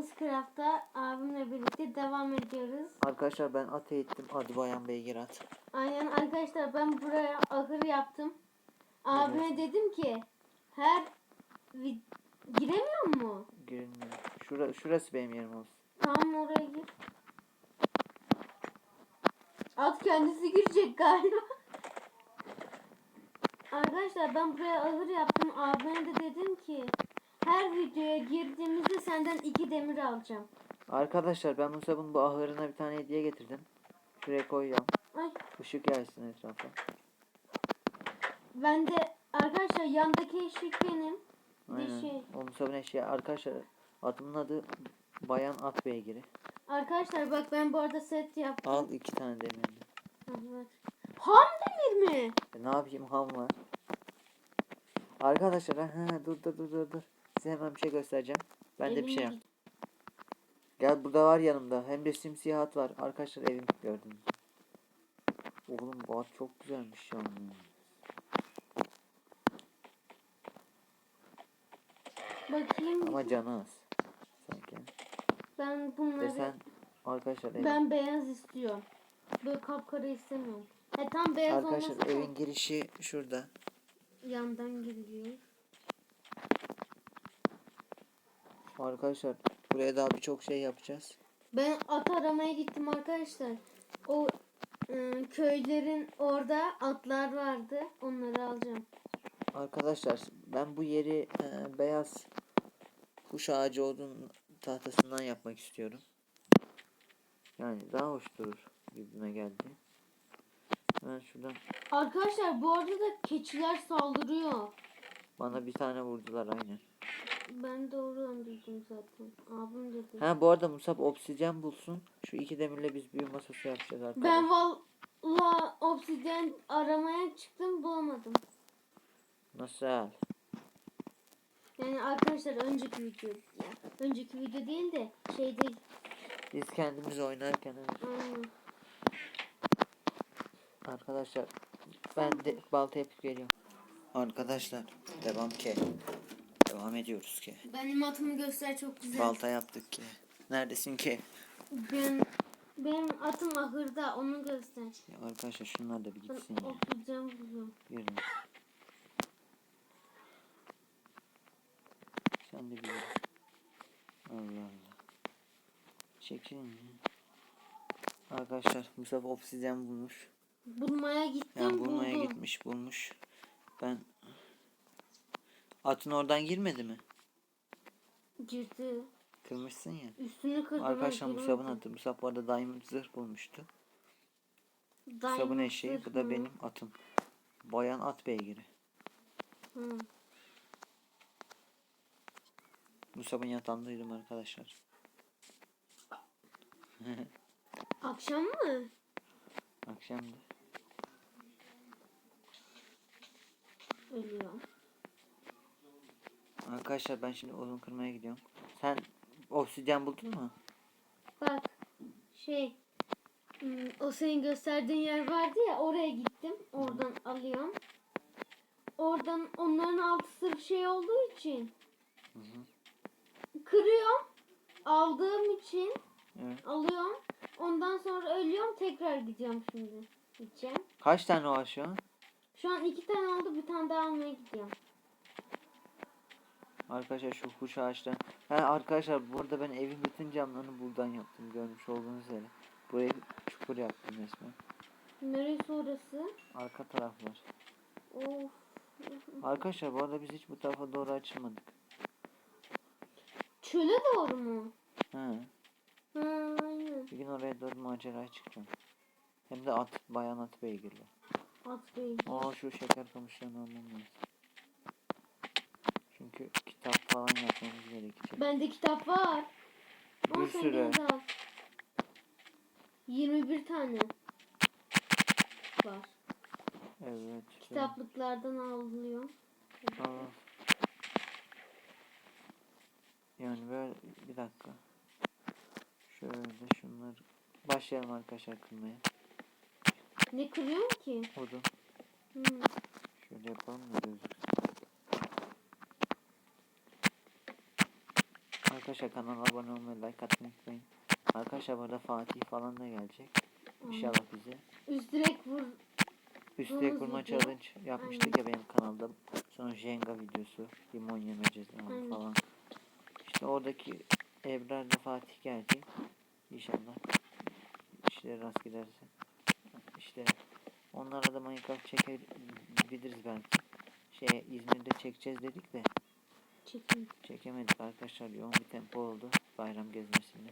Hızcraft'ta abimle birlikte devam ediyoruz. Arkadaşlar ben at eğittim. Adı Bayan Beygir at. Aynen arkadaşlar ben buraya ahır yaptım. Abime dedim ki her vid- giremiyor mu? Girilmiyor. Şura, şurası benim yerim olsun. Tamam oraya gir. At kendisi girecek galiba. Arkadaşlar ben buraya ahır yaptım. Abime de dedim ki her videoya girdiğimizde senden iki demir alacağım. Arkadaşlar ben Musab'ın bu ahırına bir tane hediye getirdim. Şuraya koyuyorum. Ay Işık yaysın etrafa. ben de arkadaşlar yandaki eşik benim. Aynen. Dişi. O Musab'ın eşeği. Arkadaşlar atımın adı Bayan At Beygiri. Arkadaşlar bak ben bu arada set yaptım. Al iki tane demirini. Evet. Ham demir mi? E, ne yapayım ham var. Arkadaşlar ha, dur dur dur dur. Size hemen bir şey göstereceğim. Ben de bir şey yap. Gel burada var yanımda. Hem de simsiyah at var. Arkadaşlar evim gördünüz. Oğlum bu at çok güzelmiş ya. Bakayım Ama canı az. Sanki. ben Ve bunları sen arkadaşlar ev, ben beyaz istiyorum. Böyle kapkara istemiyorum. He tam beyaz arkadaşlar evin girişi şurada. yandan giriliyor. Arkadaşlar buraya daha birçok şey yapacağız. Ben at aramaya gittim arkadaşlar. O ıı, köylerin orada atlar vardı. Onları alacağım. Arkadaşlar ben bu yeri e, beyaz kuş ağacı odun tahtasından yapmak istiyorum. Yani daha hoş durur gibime geldi. Ben şuradan Arkadaşlar bu arada da keçiler saldırıyor. bana bir tane vurdular aynen. Ben doğru duydum zaten. Abim dedi. Ha bu arada Musab obsidyen bulsun. Şu iki demirle biz büyü masası yapacağız arkadaşlar. Ben valla obsidyen aramaya çıktım bulamadım. Nasıl? Yani arkadaşlar önceki video ya. Önceki video değil de şeyde Biz kendimiz oynarken evet. aynen. Arkadaşlar ben de balta yapıp geliyorum. Arkadaşlar devam ki. Devam ediyoruz ki. Benim atımı göster çok güzel. Balta yaptık ki. Neredesin ki? Ben, benim atım ahırda onu göster. Ya arkadaşlar şunlar da bir Ben gitsin ya. okuyacağım. Yürü. Sen de bir yürü. Allah Allah. Çekilin ya. Arkadaşlar Mustafa obsidyen bulmuş. Bulmaya gittim Yani bulmaya buldum. gitmiş bulmuş. Ben Atın oradan girmedi mi? Girdi. Kırmışsın ya. Üstünü kırdım. Arkadaşlar Musab'ın atı. Musab bu arada diamond zırh bulmuştu. Musab'ın eşeği. Bu da benim atım. Bayan at beygiri. Hı. Musab'ın yatağındaydım arkadaşlar. Akşam mı? Akşamdı. Ölüyor. Arkadaşlar ben şimdi odun kırmaya gidiyorum. Sen obsidyen buldun mu? Bak şey hmm, o senin gösterdiğin yer vardı ya oraya gittim. Oradan alıyorum. Oradan onların altı sırf şey olduğu için kırıyorum. Aldığım için Evet. alıyorum. Ondan sonra ölüyorum tekrar gidiyorum şimdi. Gideceğim. Kaç tane var şu an? Şu an iki tane oldu bir tane daha almaya gidiyorum. Arkadaşlar şu kuş ağaçları. Ha arkadaşlar bu arada ben evin bütün camlarını buradan yaptım. Görmüş olduğunuz üzere. Buraya çukur yaptım resmen. Neresi orası? Arka taraflar. Of. Arkadaşlar bu arada biz hiç bu tarafa doğru açılmadık. Çöle doğru mu? Ha. Ha, aynen. Bir gün oraya doğru maceraya çıkacağım. Hem de at, bayan at beygirli. At Bey. Aa şu şeker kamışlarını almam lazım. Çünkü kitap falan yapmamız gerekecek. Bende kitap var. Bir sürü. gene de al. 21 tane var. Evet. Kitaplıklardan alınıyor. Aa. Yani böyle bir dakika. Şöyle şunları başlayalım arkadaşlar kırmaya. Ne kırıyor ki? Odun. Hmm. Şöyle yapalım da gözüksün. Arkadaşlar kanala abone olmayı, like atmayı unutmayın. Arkadaşlar burada Fatih falan da gelecek. İnşallah bize. Üst direk vur. Üst Vururuz direk vurma video. challenge yapmıştık ya benim kanalda. Sonra Jenga videosu, limon yemeyeceğiz Aynen. falan. İşte oradaki Ebrar'la Fatih gelecek. İnşallah. İşleri rast giderse. İşte onlara da Minecraft çekebiliriz belki. Şey İzmir'de çekeceğiz dedik de Çekin. çekemedik arkadaşlar. Yoğun bir tempo oldu bayram gezmesinde.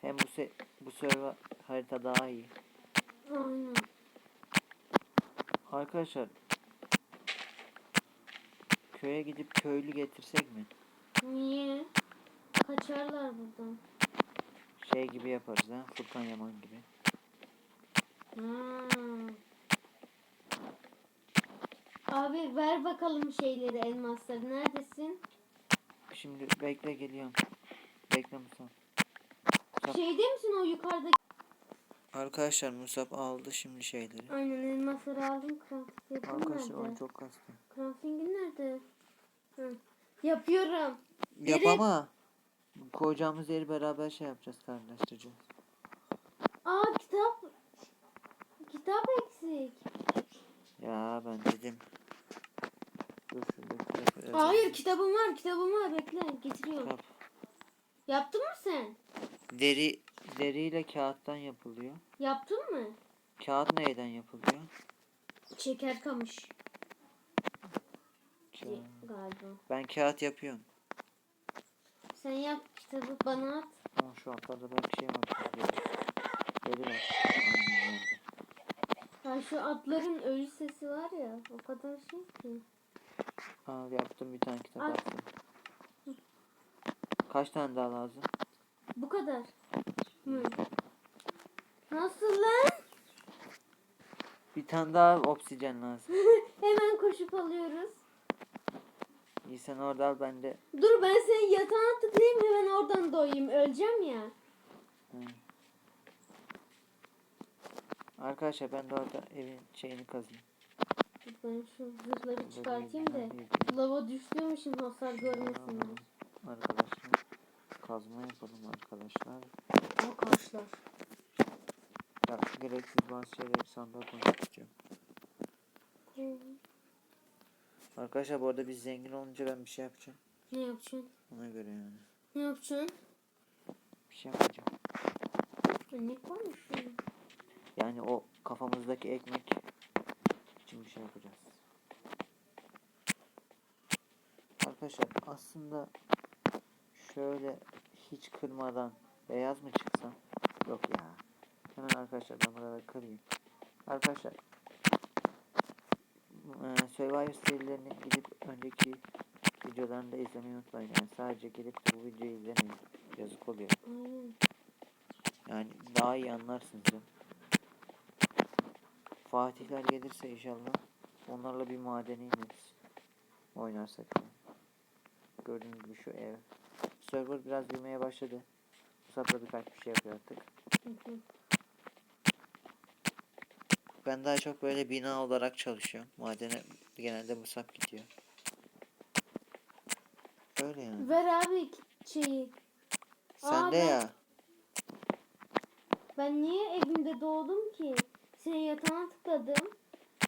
Hem bu se bu server harita daha iyi. Aynen. Arkadaşlar köye gidip köylü getirsek mi? Niye? Kaçarlar buradan. Şey gibi yaparız ha. Furkan Yaman gibi. Ha. Abi ver bakalım şeyleri elmasları. Neredesin? Şimdi bekle geliyorum. Bekle Musab. Musab. Şeyde misin o yukarıda? Arkadaşlar Musab aldı şimdi şeyleri. Aynen elmasları aldım. Crafting Arkadaşlar nerede? oyun çok kastı. Crafting'in nerede? Hı. Yapıyorum. Yap Direkt- ama koyacağımız yeri beraber şey yapacağız kardeşlerce. Aa kitap. Kitap eksik. Ya ben dedim. Dur kitap yazayım. Hayır kitabım var kitabım var bekle getiriyorum. Kitap. Yaptın mı sen? Deri deriyle kağıttan yapılıyor. Yaptın mı? Kağıt neyden yapılıyor? Şeker kamış galiba. Ben kağıt yapıyorum. Sen yap kitabı bana at. Ama şu atlarda belki şey var. Deri var. Ya şu atların ölü sesi var ya o kadar şey ki. Al yaptım bir tane kitap Al. attım. Kaç tane daha lazım? Bu kadar. Hı. Nasıl lan? Bir tane daha oksijen lazım. Hemen koşup alıyoruz. İyi sen orada al ben de. Dur ben senin yatağına tıklayayım hemen oradan doyayım. Öleceğim ya. Hı. Arkadaşlar ben de orada evin şeyini kazayım. Ben şu zırhları çıkartayım da. Lava düştüğümüşüm hasar görmesinler. Arkadaşlar kazma yapalım arkadaşlar. Arkadaşlar. Ya gereksiz bazı şeyleri sandığa istiyorum. Arkadaşlar bu arada biz zengin olunca ben bir şey yapacağım. Ne yapacaksın? Ona göre yani. Ne yapacaksın? Bir şey yapacağım. Mı şurada? Yani o kafamızdaki ekmek bir şey yapacağız. Arkadaşlar aslında şöyle hiç kırmadan beyaz mı çıksam? Yok ya. Hemen arkadaşlar ben buraları kırayım. Arkadaşlar eee, Survivor serilerini gidip önceki videolarını da izlemeyi unutmayın. Yani sadece de bu videoyu izlemeyin. Yazık oluyor. Yani daha iyi anlarsınız. ya. Fatihler gelirse inşallah onlarla bir madene ineriz. Oynarsak. yani. Gördüğünüz gibi şu ev. Server biraz büyümeye başladı. Musab'la birkaç bir şey yapıyor artık. Hı hı. Ben daha çok böyle bina olarak çalışıyorum. Madene genelde Musab gidiyor. Öyle yani. Ver abi şeyi. Sen de ben- ya. Ben niye evimde doğdum ki? Senin yatağına tıkladım.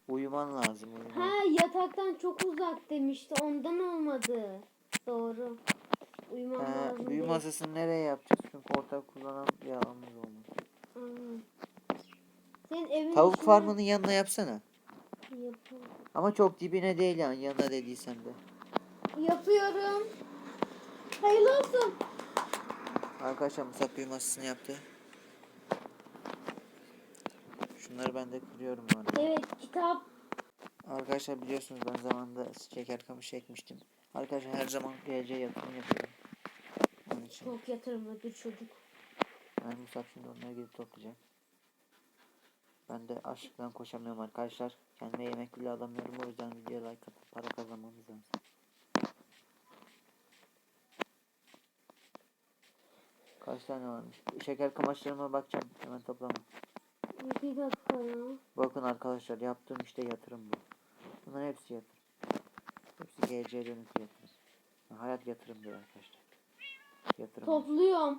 Uyuman lazım. Uyuman. Ha yataktan çok uzak demişti. Ondan olmadı. Doğru. Uyumam Ha, lazım. büyü değil. masasını nereye yapacağız? Çünkü ortak kullanan bir alanımız olmaz. Aynen. Senin evin Tavuk içinde- farmının yanına yapsana. Yapıyorum. Ama çok dibine değil yani yanına dediysem de. Yapıyorum. Hayırlı olsun. Arkadaşlar Musab büyü masasını yaptı. Şunları ben de kırıyorum bu arada. Evet kitap. Arkadaşlar biliyorsunuz ben zamanında şeker kamışı ekmiştim. Arkadaşlar her zaman geleceğe yatırım yapıyorum. Onun için. Çok yatırımlı çocuk. Yani Musab şimdi onları gidip toplayacak. Ben de açlıktan koşamıyorum arkadaşlar. Kendime yemek bile alamıyorum. O yüzden videoya like atıp para kazanmamız lazım. Kaç tane varmış? Şeker kamaşlarıma bakacağım. Hemen toplama. Bir dakika ya. Bakın arkadaşlar yaptığım işte yatırım bu. Bunların hepsi yatırım. Hepsi GC dönüntü yatırım. Hayat yatırımdır arkadaşlar. Yatırım. Topluyorum.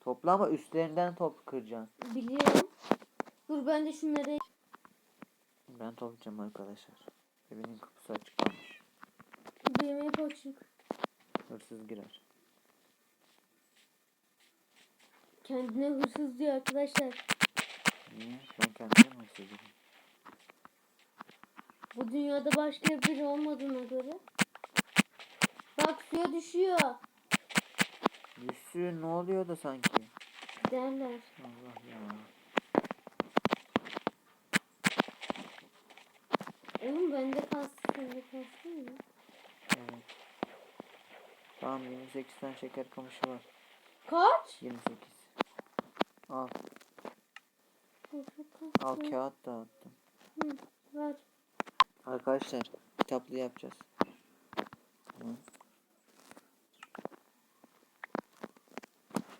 Topla ama üstlerinden top kıracaksın. Biliyorum. Dur ben de şunları Ben toplayacağım arkadaşlar. Evinin kapısı açık kalmış. benim hep açık. Hırsız girer. Kendine hırsız diyor arkadaşlar. Niye? Ben kendim hırsızım. Bu dünyada başka biri olmadığına göre. Bak suya düşüyor. Düşsün ne oluyor da sanki? Derler. Allah ya. Oğlum bende kalsın sende kalsın mı? Evet. Tamam 28 tane şeker kamışı var. Kaç? 28. Al. Al kağıt dağıttım. Hı, ver. Arkadaşlar kitaplı yapacağız. Tamam.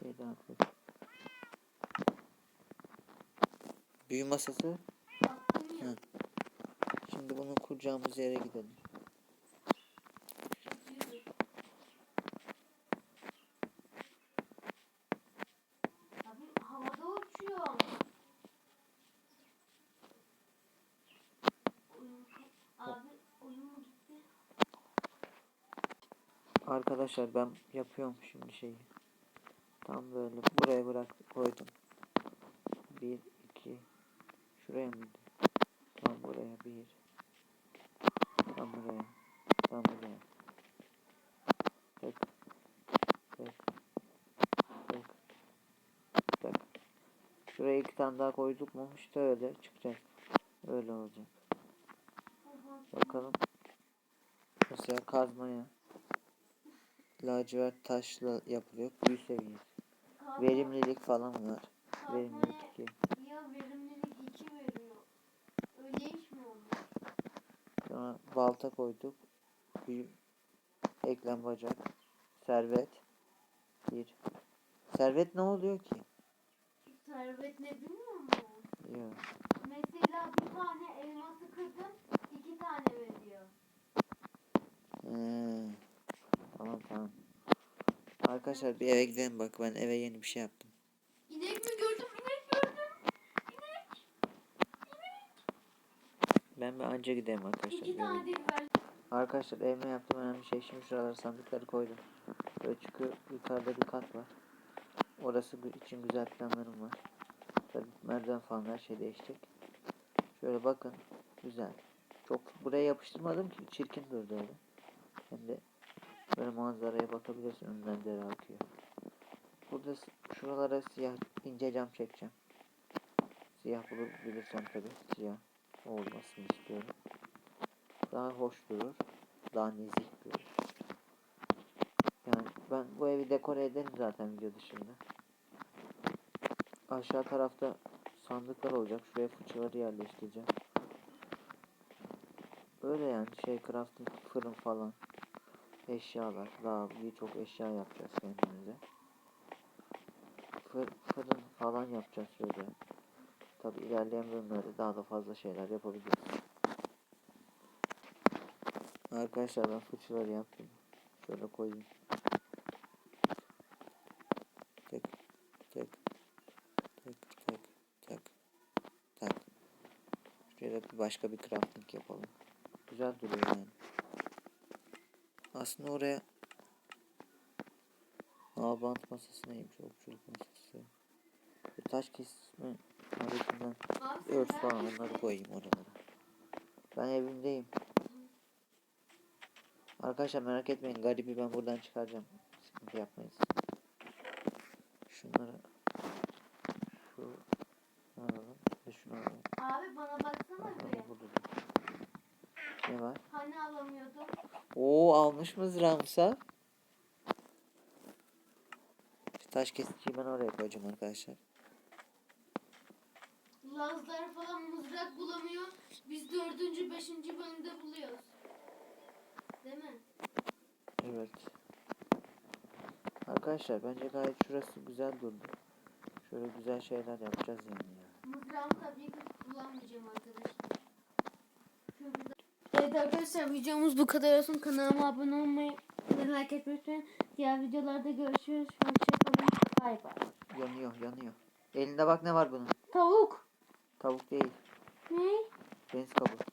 Şey dağıttık. Büyü masası. Hı. Şimdi bunu kuracağımız yere gidelim. Arkadaşlar ben yapıyorum şimdi şeyi. Tam böyle buraya bırak koydum. Bir, iki. Şuraya mıydı? Tam buraya bir. Tam buraya. Tam buraya. Tek. Tek. Tek. Tek. Şuraya iki tane daha koyduk mu işte öyle çıkacak. Öyle olacak. Bakalım. Mesela kazmaya. Lacivert taşla yapılıyor. Büyü seviyesi. Verimlilik falan var. Verimlilik 2. Ya verimlilik 2 veriyor. Öyle iş mi olur? Sonra balta koyduk. Bir eklem bacak. Servet. Bir. Servet ne oluyor ki? Servet ne bilmiyor musun? Yok. Mesela bir tane elması kırdın, iki tane veriyor. Ee, tamam tamam. Arkadaşlar bir eve gidelim bak ben eve yeni bir şey yaptım. İnek mi gördüm? İnek gördüm. Ben bir anca gideyim arkadaşlar. İki tane deri. Arkadaşlar evime yaptığım önemli şey şimdi şuralara sandıkları koydum. Böyle çıkıyor yukarıda bir kat var. Orası için güzel planlarım var. Tabii merdiven falan her şey değişecek. Şöyle bakın güzel. Çok buraya yapıştırmadım ki çirkin durdu öyle. Hem de böyle manzaraya bakabilirsin önünden dere akıyor. Burada şuralara siyah ince cam çekeceğim. Siyah bulabilirsem tabii siyah olmasını istiyorum. Daha hoş durur. Daha nezih durur. Yani ben bu evi dekore ederim zaten video dışında. Aşağı tarafta sandıklar olacak. Şuraya fıçıları yerleştireceğim. Öyle yani şey crafting fırın falan. Eşyalar. Daha birçok eşya yapacağız kendimize. Fır, fırın falan yapacağız şöyle. Tabi ilerleyen bölümlerde daha da fazla şeyler yapabiliriz. Arkadaşlar ben fıçıları yaptım. Şöyle koyayım. Tek tek tek tek tek tek. Şöyle başka bir crafting yapalım. Güzel duruyor yani. Aslında oraya Aa bant masası neymiş? Okçuluk masası. Bir taş kesme örs sen falan onları koyayım oralara. Ben evimdeyim. Arkadaşlar merak etmeyin garibi ben buradan çıkaracağım. Sıkıntı yapmayız. Şunları şu alalım ve şunu alalım. Abi bana baksana Aha, bir. burada da. Ne var? Hani alamıyordum? Oo almış mızrağımsa. Şu taş kesiciyi ben oraya koyacağım arkadaşlar. Lazlar falan mızrak bulamıyor. Biz dördüncü, beşinci bölümde buluyoruz. Değil mi? Evet. Arkadaşlar bence gayet şurası güzel durdu. Şöyle güzel şeyler yapacağız yani ya. Mızrağımı tabii ki kullanmayacağım arkadaşlar. Evet arkadaşlar videomuz bu kadar olsun. Kanalıma abone olmayı ve like etmeyi unutmayın. Diğer videolarda görüşürüz. Hoşçakalın. Bay bay. Yanıyor yanıyor. Elinde bak ne var bunun. Tavuk. Tavuk değil. Ne? Deniz kabuğu.